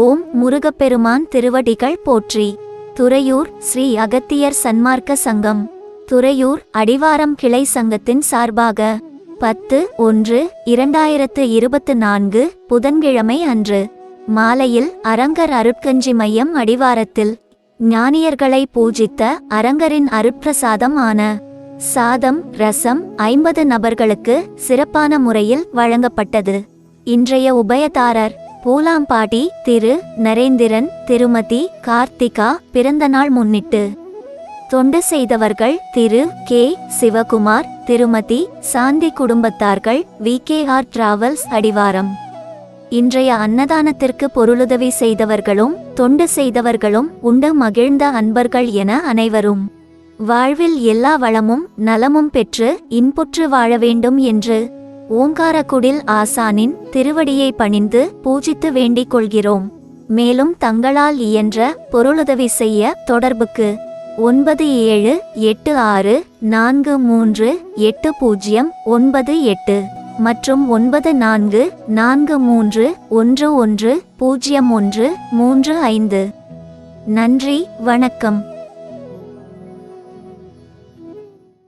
ஓம் முருகப்பெருமான் திருவடிகள் போற்றி. துறையூர் ஸ்ரீ அகத்தியர் சன்மார்க்க சங்கம். துறையூர் அடிவாரம் கிளை சங்கத்தின் சார்பாக பத்து ஒன்று இரண்டாயிரத்து இருபத்து நான்கு புதன்கிழமை அன்று மாலையில் அரங்கர் அருட்கஞ்சி மையம் அடிவாரத்தில் ஞானியர்களை பூஜித்த அரங்கரின் அருட்பிரசாதம் ஆன சாதம் ரசம் ஐம்பது நபர்களுக்கு சிறப்பான முறையில் வழங்கப்பட்டது. இன்றைய உபயதாரர் பூலாம்பாடி திரு நரேந்திரன் திருமதி கார்த்திகா பிறந்தநாள் முன்னிட்டு. தொண்டு செய்தவர்கள் திரு கே சிவகுமார் திருமதி சாந்தி குடும்பத்தார்கள் வி. கே. ஆர். டிராவல்ஸ் அடிவாரம். இன்றைய அன்னதானத்திற்கு பொருளுதவி செய்தவர்களும் தொண்டு செய்தவர்களும் உண்டு மகிழ்ந்த அன்பர்கள் என அனைவரும். வாழ்வில் எல்லா வளமும் நலமும் பெற்று இன்புற்று வாழ வேண்டும் என்று ஓங்காரக்குடில் ஆசானின் திருவடியை பணிந்து பூஜித்து வேண்டிக் கொள்கிறோம். மேலும் தங்களால் இயன்ற பொருளுதவி செய்ய தொடர்புக்கு ஒன்பது ஏழு எட்டு ஆறு நான்கு மூன்று எட்டு பூஜ்ஜியம் ஒன்பது எட்டு மற்றும் ஒன்பது நான்கு நான்கு மூன்று ஒன்று ஒன்று பூஜ்ஜியம் ஒன்று மூன்று ஐந்து. நன்றி வணக்கம்.